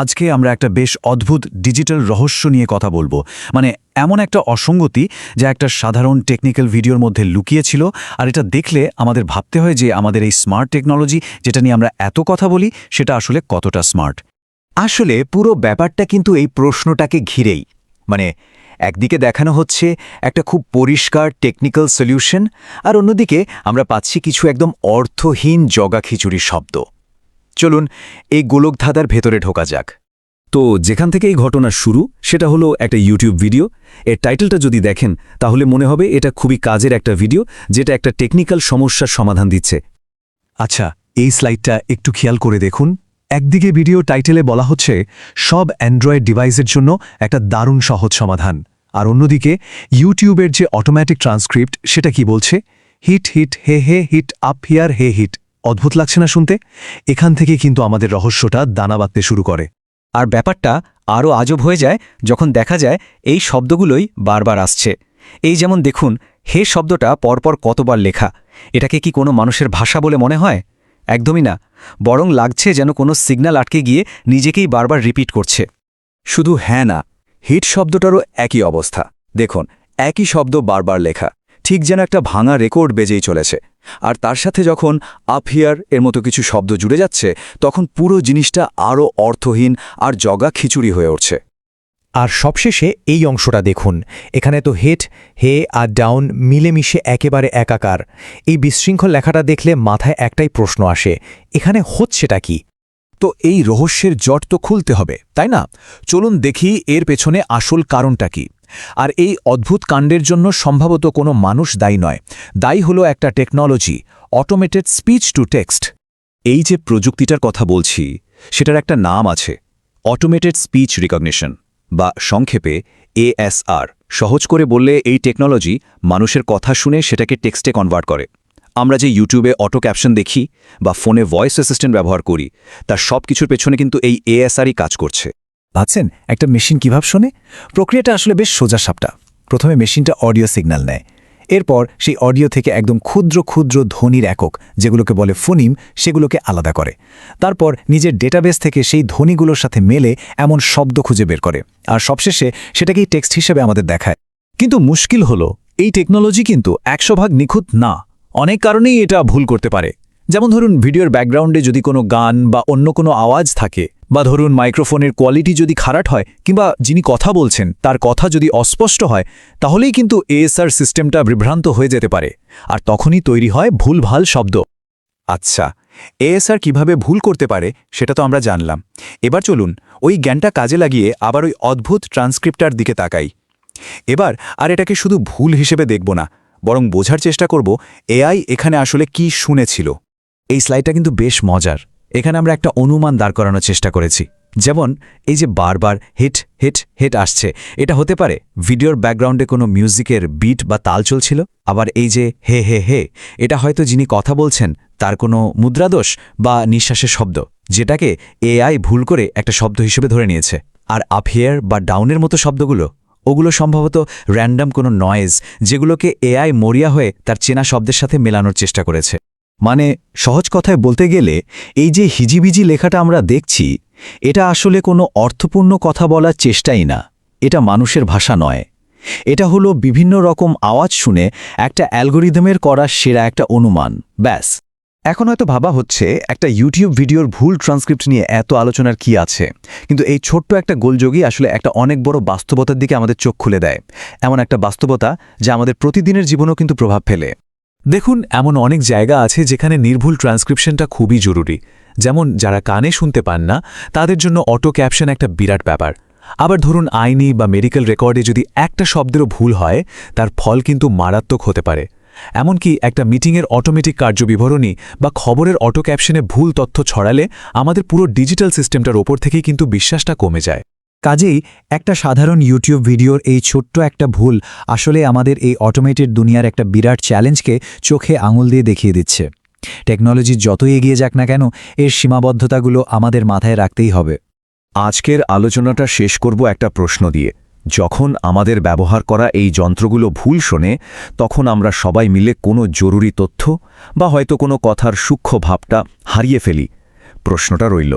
আজকে আমরা একটা বেশ অদ্ভুত ডিজিটাল রহস্য নিয়ে কথা বলব। মানে এমন একটা অসঙ্গতি যা একটা সাধারণ টেকনিক্যাল ভিডিওর মধ্যে লুকিয়েছিল, আর এটা দেখলে আমাদের ভাবতে হয় যে আমাদের এই স্মার্ট টেকনোলজি যেটা নিয়ে আমরা এত কথা বলি, সেটা আসলে কতটা স্মার্ট আসলে পুরো ব্যাপারটা কিন্তু এই প্রশ্নটাকে ঘিরেই। মানে একদিকে দেখানো হচ্ছে একটা খুব পরিষ্কার টেকনিক্যাল সলিউশন আর অন্যদিকে আমরা পাচ্ছি কিছু একদম অর্থহীন জগা খিচুড়ি শব্দ। চলুন এই গোলকধাঁধার ভেতরে ঢোকা যাক। তো যেখান থেকে এই ঘটনা শুরু, সেটা হলো একটা ইউটিউব ভিডিও এর টাইটেলটা যদি দেখেন, তাহলে মনে হবে এটা খুবই কাজের একটা ভিডিও যেটা একটা টেকনিক্যাল সমস্যার সমাধান দিচ্ছে। আচ্ছা এই স্লাইডটা একটু খেয়াল করে দেখুন। একদিকে ভিডিও টাইটেলে বলা হচ্ছে, সব অ্যান্ড্রয়েড ডিভাইসের জন্য একটা দারুণ সহজ সমাধান। আর অন্যদিকে ইউটিউবের যে অটোমেটিক ট্রান্সক্রিপ্ট সেটা কি বলছে? Hit hit, hey hey, hit, up here, hey, hit. অদ্ভুত লাগছে না শুনতে? এখান থেকে কিন্তু আমাদের রহস্যটা দানা বাঁধতে শুরু করে। আর ব্যাপারটা আরও আজব হয়ে যায় যখন দেখা যায় এই শব্দগুলোই বারবার আসছে। এই যেমন দেখুন, হে শব্দটা পরপর কতবার লেখা। এটাকে কি কোনো মানুষের ভাষা বলে মনে হয়? একদমই না। বরং লাগছে যেন কোনো সিগন্যাল আটকে গিয়ে নিজেকেই বারবার রিপিট করছে। শুধু হ্যাঁ না, হিট শব্দটারও একই অবস্থা। দেখুন, একই শব্দ বারবার লেখা। ঠিক যেন একটা ভাঙা রেকর্ড বেজেই চলেছে। আর তার সাথে যখন আপহিয়ার এর মতো কিছু শব্দ জুড়ে যাচ্ছে তখন পুরো জিনিসটা আরও অর্থহীন আর জগা খিচুড়ি হয়ে উঠছে। আর সবশেষে এই অংশটা দেখুন। এখানে তো হেট হে আর ডাউন মিলেমিশে একেবারে একাকার। এই বিশৃঙ্খল লেখাটা দেখলে মাথায় একটাই প্রশ্ন আসে এখানে হচ্ছেটা কি? তো এই রহস্যের জট তো খুলতে হবে তাই না? চলুন দেখি এর পেছনে আসল কারণটা কি। আর এই অদ্ভুত কাণ্ডের জন্য সম্ভবত কোনো মানুষ দায়ী নয়। দায়ী হলো একটা technology automated speech to text এই যে প্রযুক্তিটার কথা বলছি, সেটার একটা নাম আছে অটোমেটেড স্পিচ রিকগনিশন বা সংক্ষেপে এএসআর সহজ করে বললে এই টেকনোলজি মানুষের কথা শুনে সেটাকে টেক্সটে কনভার্ট করে। আমরা যে ইউটিউবে অটো ক্যাপশন দেখি বা ফোনে ভয়েস অ্যাসিস্ট্যান্ট ব্যবহার করি, তার সব কিছুর পেছনে কিন্তু এই এএসআরই কাজ করছে। ভাবছেন একটা মেশিন কীভাবে শোনে? প্রক্রিয়াটা আসলে বেশ সোজা সাপটা। প্রথমে মেশিনটা অডিও সিগন্যাল নেয়। এরপর সেই অডিও থেকে একদম ক্ষুদ্র ক্ষুদ্র ধ্বনির একক, যেগুলোকে বলে ফোনিম, সেগুলোকে আলাদা করে। তারপর নিজের ডেটাবেস থেকে সেই ধ্বনিগুলোর সাথে মেলে এমন শব্দ খুঁজে বের করে। আর সবশেষে সেটাকেই টেক্সট হিসেবে আমাদের দেখায়। কিন্তু মুশকিল হলো, এই টেকনোলজি কিন্তু একশো ভাগ নিখুঁত না। অনেক কারণেই এটা ভুল করতে পারে। যেমন ধরুন ভিডিওর ব্যাকগ্রাউন্ডে যদি কোনো গান বা অন্য কোনো আওয়াজ থাকে, বা ধরুন মাইক্রোফোনের কোয়ালিটি যদি খারাপ হয়, কিংবা যিনি কথা বলছেন, তার কথা যদি অস্পষ্ট হয়, তাহলেই কিন্তু এএসআর সিস্টেমটা বিভ্রান্ত হয়ে যেতে পারে। আর তখনই তৈরি হয় ভুলভাল শব্দ। আচ্ছা এএসআর কীভাবে ভুল করতে পারে, সেটা তো আমরা জানলাম। এবার চলুন, ওই জ্ঞানটা কাজে লাগিয়ে আবার ওই অদ্ভুত ট্রান্সক্রিপ্টার দিকে তাকাই। এবার আর এটাকে শুধু ভুল হিসেবে দেখব না, বরং বোঝার চেষ্টা করব এআই এখানে আসলে কি শুনেছিল। এই স্লাইডটা কিন্তু বেশ মজার। এখানে আমরা একটা অনুমান দাঁড় করানোর চেষ্টা করেছি। যেমন, এই যে বারবার হিট হিট হিট আসছে, এটা হতে পারে ভিডিওর ব্যাকগ্রাউন্ডে কোনো মিউজিকের বিট বা তাল চলছিল? আবার এই যে হে হে হে, এটা হয়তো যিনি কথা বলছেন, তার কোনো মুদ্রাদোষ বা নিঃশ্বাসের শব্দ, যেটাকে এআই ভুল করে একটা শব্দ হিসেবে ধরে নিয়েছে। আর আপহেয়ার বা ডাউনের মতো শব্দগুলো, ওগুলো সম্ভবত র্যান্ডাম কোনো নয়েজ, যেগুলোকে এআই মরিয়া হয়ে তার চেনা শব্দের সাথে মেলানোর চেষ্টা করেছে। মানে সহজ কথায় বলতে গেলে, এই যে হিজিবিজি লেখাটা আমরা দেখছি, এটা আসলে কোনো অর্থপূর্ণ কথা বলার চেষ্টাই না। এটা মানুষের ভাষা নয়। এটা হলো বিভিন্ন রকম আওয়াজ শুনে একটা অ্যালগোরিদমের করা সেরা একটা অনুমান। ব্যাস। এখন হয়তো ভাবা হচ্ছে, একটা ইউটিউব ভিডিওর ভুল ট্রান্সক্রিপ্ট নিয়ে এত আলোচনার কি আছে। কিন্তু এই ছোট্ট একটা গোলযোগই আসলে একটা অনেক বড় বাস্তবতার দিকে আমাদের চোখ খুলে দেয়। এমন একটা বাস্তবতা যা আমাদের প্রতিদিনের জীবনেও কিন্তু প্রভাব ফেলে। দেখুন, এমন অনেক জায়গা আছে যেখানে নির্ভুল ট্রান্সক্রিপশনটা খুবই জরুরি। যেমন, যারা কানে শুনতে পান না, তাদের জন্য অটো ক্যাপশন একটা বিরাট ব্যাপার। আবার ধরুন, আইনি বা মেডিকেল রেকর্ডে যদি একটা শব্দেরও ভুল হয়, তার ফল কিন্তু মারাত্মক হতে পারে। এমনকি একটা মিটিংয়ের অটোমেটিক কার্যবিবরণী বা খবরের অটো ক্যাপশনে ভুল তথ্য ছড়ালে আমাদের পুরো ডিজিটাল সিস্টেমটার ওপর থেকেই কিন্তু বিশ্বাসটা কমে যায়। কাজেই একটা সাধারণ ইউটিউব ভিডিওর এই ছোট্ট একটা ভুল আসলে আমাদের এই অটোমেটেড দুনিয়ার একটা বিরাট চ্যালেঞ্জকে চোখে আঙুল দিয়ে দেখিয়ে দিচ্ছে। টেকনোলজি যতই এগিয়ে যাক না কেন, এর সীমাবদ্ধতাগুলো আমাদের মাথায় রাখতেই হবে। আজকের আলোচনাটা শেষ করব একটা প্রশ্ন দিয়ে। যখন আমাদের ব্যবহার করা এই যন্ত্রগুলো ভুল শোনে, তখন আমরা সবাই মিলে কোনো জরুরি তথ্য বা হয়তো কোনো কথার সূক্ষ্ম ভাবটা হারিয়ে ফেলি। প্রশ্নটা রইল